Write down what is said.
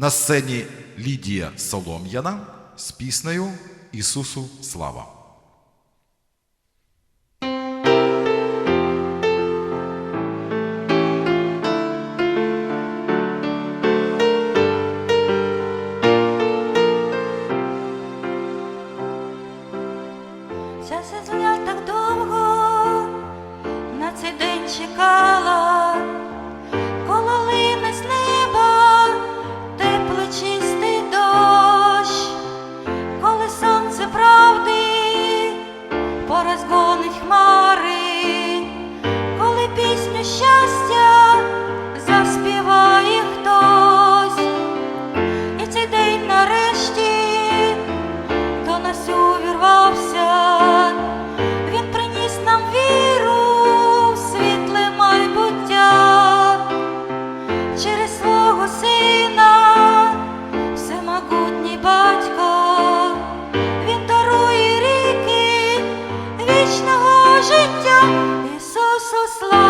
На сцені Лідія Солом'яна з піснею Ісусу Слава. Я земля так довго на цей день чекала. slow.